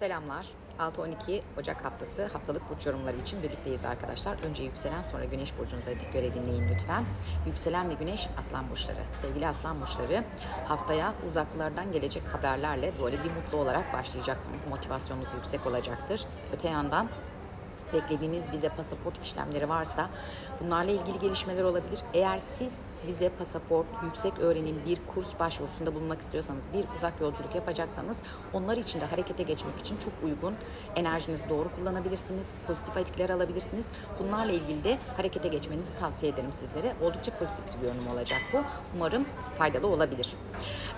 Selamlar. 6-12 Ocak haftası haftalık burç yorumları için birlikteyiz arkadaşlar. Önce yükselen sonra güneş burcunuza göre dinleyin lütfen. Yükselen ve güneş aslan burçları. Sevgili aslan burçları haftaya uzaklardan gelecek haberlerle böyle bir mutlu olarak başlayacaksınız. Motivasyonunuz yüksek olacaktır. Öte yandan beklediğiniz vize pasaport işlemleri varsa bunlarla ilgili gelişmeler olabilir. Eğer siz vize, pasaport, yüksek öğrenim, bir kurs başvurusunda bulunmak istiyorsanız, bir uzak yolculuk yapacaksanız onlar için de harekete geçmek için çok uygun. Enerjinizi doğru kullanabilirsiniz, pozitif etkiler alabilirsiniz. Bunlarla ilgili de harekete geçmenizi tavsiye ederim sizlere. Oldukça pozitif bir görünüm olacak bu. Umarım faydalı olabilir.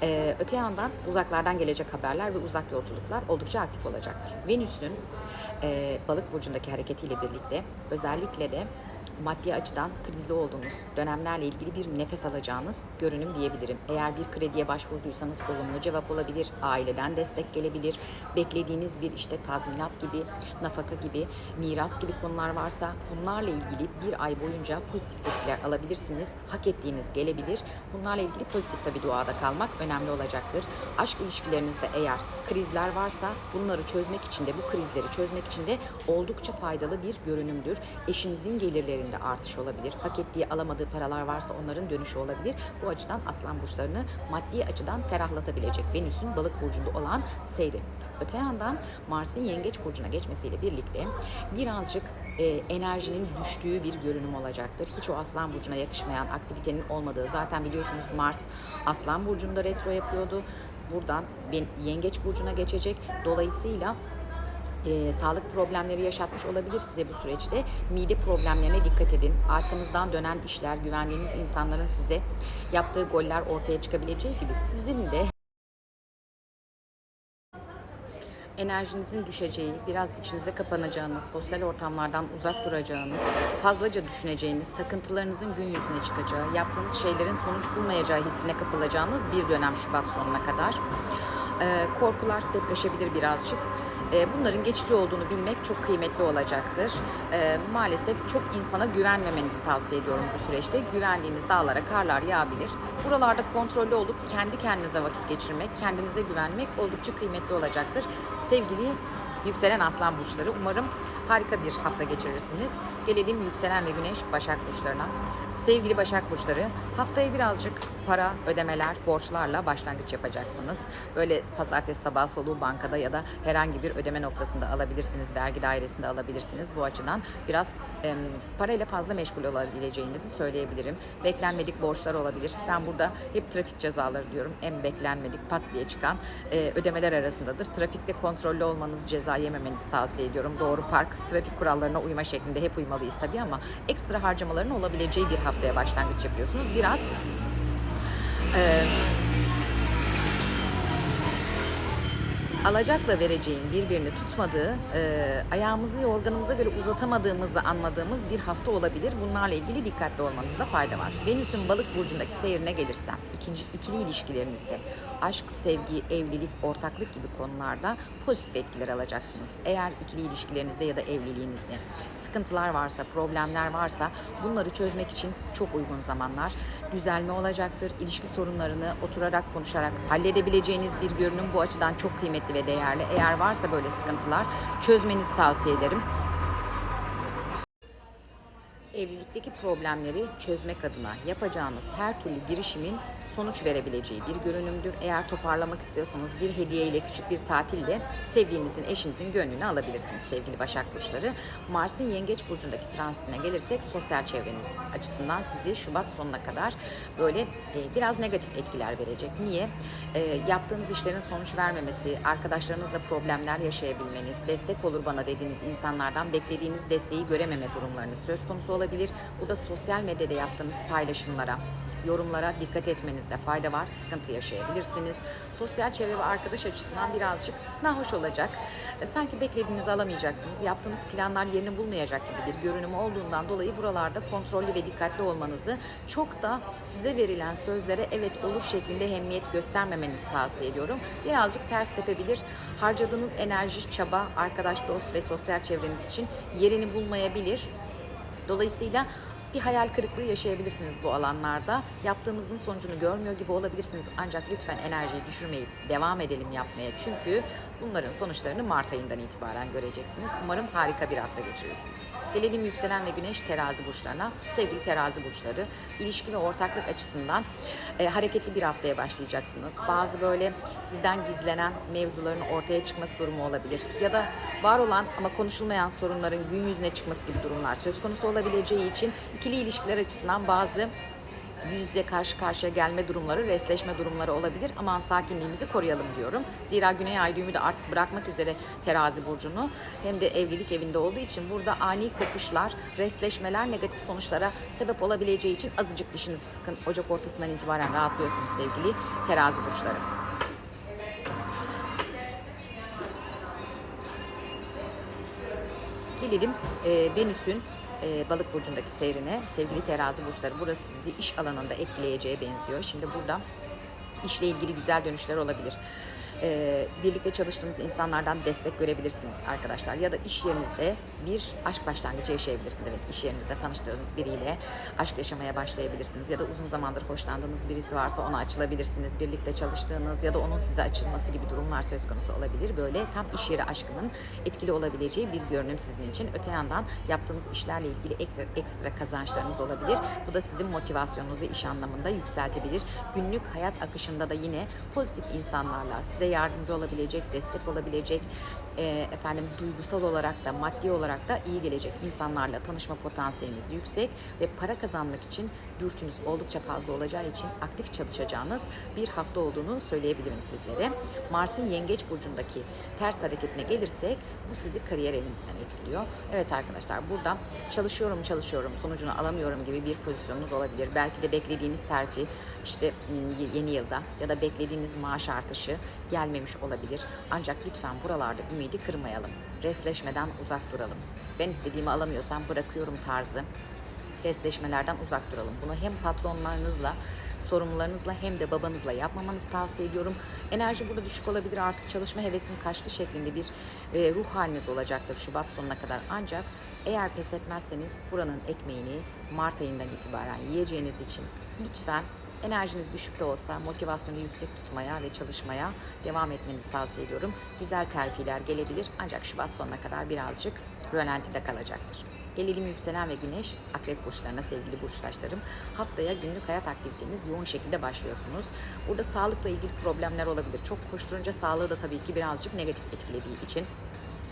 Ee, öte yandan uzaklardan gelecek haberler ve uzak yolculuklar oldukça aktif olacaktır. Venüs'ün e, balık burcundaki hareketiyle birlikte özellikle de maddi açıdan krizde olduğunuz dönemlerle ilgili bir nefes alacağınız görünüm diyebilirim. Eğer bir krediye başvurduysanız olumlu cevap olabilir, aileden destek gelebilir, beklediğiniz bir işte tazminat gibi, nafaka gibi, miras gibi konular varsa bunlarla ilgili bir ay boyunca pozitif etkiler alabilirsiniz. Hak ettiğiniz gelebilir. Bunlarla ilgili pozitif tabii duada kalmak önemli olacaktır. Aşk ilişkilerinizde eğer krizler varsa bunları çözmek için de bu krizleri çözmek için de oldukça faydalı bir görünümdür. Eşinizin gelirlerinde artış olabilir. Hak ettiği alamadığı paralar varsa onların dönüşü olabilir. Bu açıdan aslan burçlarını maddi açıdan ferahlatabilecek Venüs'ün balık burcunda olan seyri. Öte yandan Mars'ın yengeç burcuna geçmesiyle birlikte birazcık e, enerjinin düştüğü bir görünüm olacaktır. Hiç o aslan burcuna yakışmayan aktivitenin olmadığı zaten biliyorsunuz Mars aslan burcunda retro yapıyordu. Buradan yengeç burcuna geçecek. Dolayısıyla e, sağlık problemleri yaşatmış olabilir size bu süreçte. Mide problemlerine dikkat edin. Arkanızdan dönen işler, güvendiğiniz insanların size yaptığı goller ortaya çıkabileceği gibi sizin de enerjinizin düşeceği, biraz içinize kapanacağınız, sosyal ortamlardan uzak duracağınız, fazlaca düşüneceğiniz, takıntılarınızın gün yüzüne çıkacağı, yaptığınız şeylerin sonuç bulmayacağı hissine kapılacağınız bir dönem Şubat sonuna kadar. Ee, korkular depreşebilir birazcık. Ee, Bunların geçici olduğunu bilmek çok kıymetli olacaktır. Ee, maalesef çok insana güvenmemenizi tavsiye ediyorum bu süreçte. Güvendiğiniz dağlara karlar yağabilir. Buralarda kontrollü olup kendi kendinize vakit geçirmek, kendinize güvenmek oldukça kıymetli olacaktır. Sevgili yükselen aslan burçları umarım harika bir hafta geçirirsiniz. Gelelim yükselen ve güneş Başak burçlarına. Sevgili Başak burçları haftaya birazcık para, ödemeler, borçlarla başlangıç yapacaksınız. Böyle pazartesi sabah soluğu bankada ya da herhangi bir ödeme noktasında alabilirsiniz. Vergi dairesinde alabilirsiniz. Bu açıdan biraz e, parayla fazla meşgul olabileceğinizi söyleyebilirim. Beklenmedik borçlar olabilir. Ben burada hep trafik cezaları diyorum. En beklenmedik pat diye çıkan e, ödemeler arasındadır. Trafikte kontrollü olmanız, ceza yememenizi tavsiye ediyorum. Doğru park, trafik kurallarına uyma şeklinde hep uymalıyız tabii ama ekstra harcamaların olabileceği bir haftaya başlangıç yapıyorsunuz. Biraz e, alacakla vereceğin birbirini tutmadığı, e, ayağımızı yorganımıza göre uzatamadığımızı anladığımız bir hafta olabilir. Bunlarla ilgili dikkatli olmanızda fayda var. Venüs'ün balık burcundaki seyrine gelirsem, ikinci, ikili ilişkilerinizde aşk, sevgi, evlilik, ortaklık gibi konularda pozitif etkiler alacaksınız. Eğer ikili ilişkilerinizde ya da evliliğinizde sıkıntılar varsa, problemler varsa bunları çözmek için çok uygun zamanlar. Düzelme olacaktır. İlişki sorunlarını oturarak, konuşarak halledebileceğiniz bir görünüm bu açıdan çok kıymetli ve değerli. Eğer varsa böyle sıkıntılar çözmenizi tavsiye ederim evlilikteki problemleri çözmek adına yapacağınız her türlü girişimin sonuç verebileceği bir görünümdür. Eğer toparlamak istiyorsanız bir hediye ile küçük bir tatille sevdiğinizin, eşinizin gönlünü alabilirsiniz sevgili Başak Burçları. Mars'ın Yengeç Burcu'ndaki transitine gelirsek sosyal çevreniz açısından sizi Şubat sonuna kadar böyle e, biraz negatif etkiler verecek. Niye? E, yaptığınız işlerin sonuç vermemesi, arkadaşlarınızla problemler yaşayabilmeniz, destek olur bana dediğiniz insanlardan beklediğiniz desteği görememe durumlarınız söz konusu olabilir. Burada sosyal medyada yaptığınız paylaşımlara, yorumlara dikkat etmenizde fayda var. Sıkıntı yaşayabilirsiniz. Sosyal çevre ve arkadaş açısından birazcık nahoş olacak. E, Sanki beklediğinizi alamayacaksınız. Yaptığınız planlar yerini bulmayacak gibi bir görünüm olduğundan dolayı buralarda kontrollü ve dikkatli olmanızı çok da size verilen sözlere evet olur şeklinde ehemmiyet göstermemenizi tavsiye ediyorum. Birazcık ters tepebilir. Harcadığınız enerji, çaba, arkadaş, dost ve sosyal çevreniz için yerini bulmayabilir. Dolayısıyla Bir hayal kırıklığı yaşayabilirsiniz bu alanlarda. Yaptığınızın sonucunu görmüyor gibi olabilirsiniz. Ancak lütfen enerjiyi düşürmeyip devam edelim yapmaya. Çünkü bunların sonuçlarını Mart ayından itibaren göreceksiniz. Umarım harika bir hafta geçirirsiniz. Gelelim yükselen ve güneş terazi burçlarına. Sevgili terazi burçları, ilişki ve ortaklık açısından e, hareketli bir haftaya başlayacaksınız. Bazı böyle sizden gizlenen mevzuların ortaya çıkması durumu olabilir. Ya da var olan ama konuşulmayan sorunların gün yüzüne çıkması gibi durumlar söz konusu olabileceği için ikili ilişkiler açısından bazı yüz yüze karşı karşıya gelme durumları, resleşme durumları olabilir. Aman sakinliğimizi koruyalım diyorum. Zira Güney Ay düğümü de artık bırakmak üzere terazi burcunu. Hem de evlilik evinde olduğu için burada ani kopuşlar, resleşmeler negatif sonuçlara sebep olabileceği için azıcık dişinizi sıkın. Ocak ortasından itibaren rahatlıyorsunuz sevgili terazi burçları. Gelelim e, Venüs'ün e, balık burcundaki seyrine. Sevgili terazi burçları burası sizi iş alanında etkileyeceğe benziyor. Şimdi burada işle ilgili güzel dönüşler olabilir. Ee, birlikte çalıştığınız insanlardan destek görebilirsiniz arkadaşlar. Ya da iş yerinizde bir aşk başlangıcı yaşayabilirsiniz. Evet iş yerinizde tanıştığınız biriyle aşk yaşamaya başlayabilirsiniz. Ya da uzun zamandır hoşlandığınız birisi varsa ona açılabilirsiniz. Birlikte çalıştığınız ya da onun size açılması gibi durumlar söz konusu olabilir. Böyle tam iş yeri aşkının etkili olabileceği bir görünüm sizin için. Öte yandan yaptığınız işlerle ilgili ekstra kazançlarınız olabilir. Bu da sizin motivasyonunuzu iş anlamında yükseltebilir. Günlük hayat akışında da yine pozitif insanlarla size yardımcı olabilecek, destek olabilecek, e, efendim duygusal olarak da maddi olarak da iyi gelecek insanlarla tanışma potansiyeliniz yüksek ve para kazanmak için dürtünüz oldukça fazla olacağı için aktif çalışacağınız bir hafta olduğunu söyleyebilirim sizlere. Mars'ın Yengeç burcundaki ters hareketine gelirsek bu sizi kariyer evinizden etkiliyor. Evet arkadaşlar burada çalışıyorum çalışıyorum sonucunu alamıyorum gibi bir pozisyonunuz olabilir. Belki de beklediğiniz terfi işte yeni yılda ya da beklediğiniz maaş artışı gelmemiş olabilir. Ancak lütfen buralarda ümidi kırmayalım. Resleşmeden uzak duralım. Ben istediğimi alamıyorsam bırakıyorum tarzı resleşmelerden uzak duralım. Bunu hem patronlarınızla, sorumlularınızla hem de babanızla yapmamanızı tavsiye ediyorum. Enerji burada düşük olabilir artık çalışma hevesim kaçtı şeklinde bir e, ruh haliniz olacaktır Şubat sonuna kadar. Ancak eğer pes etmezseniz buranın ekmeğini Mart ayından itibaren yiyeceğiniz için lütfen enerjiniz düşük de olsa motivasyonu yüksek tutmaya ve çalışmaya devam etmenizi tavsiye ediyorum. Güzel terfiler gelebilir ancak Şubat sonuna kadar birazcık rölantide kalacaktır. Gelelim yükselen ve güneş akrep burçlarına sevgili burçtaşlarım. Haftaya günlük hayat aktiviteniz yoğun şekilde başlıyorsunuz. Burada sağlıkla ilgili problemler olabilir. Çok koşturunca sağlığı da tabii ki birazcık negatif etkilediği için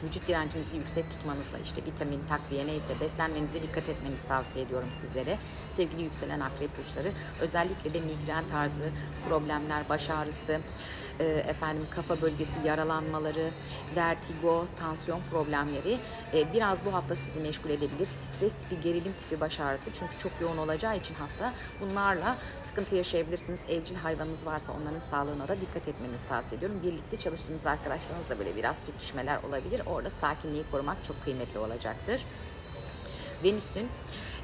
vücut direncinizi yüksek tutmanıza, işte vitamin, takviye neyse beslenmenize dikkat etmenizi tavsiye ediyorum sizlere. Sevgili yükselen akrep burçları özellikle de migren tarzı problemler, baş ağrısı, e, efendim kafa bölgesi yaralanmaları, vertigo, tansiyon problemleri e, biraz bu hafta sizi meşgul edebilir. Stres tipi, gerilim tipi baş ağrısı çünkü çok yoğun olacağı için hafta bunlarla sıkıntı yaşayabilirsiniz. Evcil hayvanınız varsa onların sağlığına da dikkat etmenizi tavsiye ediyorum. Birlikte çalıştığınız arkadaşlarınızla böyle biraz sürtüşmeler olabilir. Orada sakinliği korumak çok kıymetli olacaktır. Venüs'ün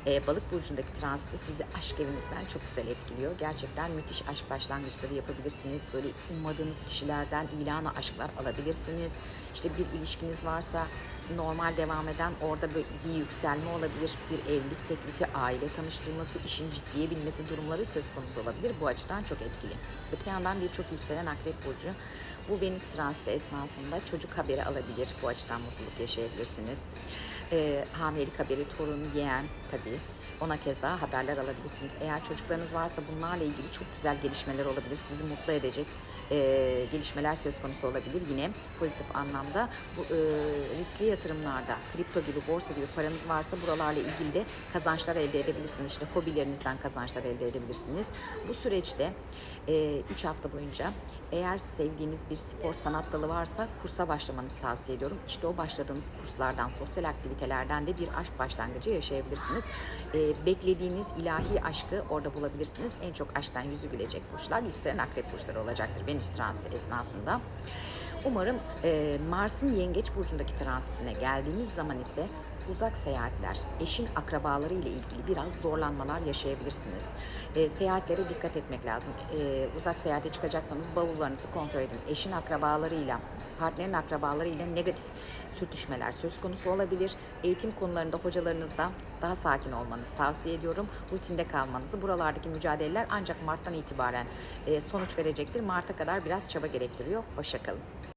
e, balık burcundaki transiti sizi aşk evinizden çok güzel etkiliyor. Gerçekten müthiş aşk başlangıçları yapabilirsiniz. Böyle ummadığınız kişilerden ilana aşklar alabilirsiniz. İşte bir ilişkiniz varsa normal devam eden orada böyle bir yükselme olabilir. Bir evlilik teklifi, aile tanıştırması, işin ciddiye binmesi durumları söz konusu olabilir. Bu açıdan çok etkili. Öte yandan birçok yükselen akrep burcu bu Venüs transiti esnasında çocuk haberi alabilir. Bu açıdan mutluluk yaşayabilirsiniz. E, hamilelik haberi, torun, yeğen tabii. Ona keza haberler alabilirsiniz. Eğer çocuklarınız varsa bunlarla ilgili çok güzel gelişmeler olabilir. Sizi mutlu edecek e, gelişmeler söz konusu olabilir. Yine pozitif anlamda bu e, riskli yatırımlarda, kripto gibi, borsa gibi paranız varsa buralarla ilgili de kazançlar elde edebilirsiniz. İşte hobilerinizden kazançlar elde edebilirsiniz. Bu süreçte 3 hafta boyunca eğer sevdiğiniz bir spor sanat dalı varsa kursa başlamanızı tavsiye ediyorum. İşte o başladığınız kurslardan, sosyal aktivitelerden de bir aşk başlangıcı yaşayabilirsiniz. E, beklediğiniz ilahi aşkı orada bulabilirsiniz. En çok aşktan yüzü gülecek burçlar yükselen akrep burçları olacaktır Venüs transiti esnasında. Umarım e, Mars'ın Yengeç burcundaki transitine geldiğimiz zaman ise uzak seyahatler, eşin akrabaları ile ilgili biraz zorlanmalar yaşayabilirsiniz. E, seyahatlere dikkat etmek lazım. E, uzak seyahate çıkacaksanız bavullarınızı kontrol edin. Eşin akrabalarıyla, partnerin akrabalarıyla negatif sürtüşmeler söz konusu olabilir. Eğitim konularında hocalarınızda daha sakin olmanızı tavsiye ediyorum. Rutinde kalmanızı. Buralardaki mücadeleler ancak Mart'tan itibaren e, sonuç verecektir. Mart'a kadar biraz çaba gerektiriyor. Hoşçakalın.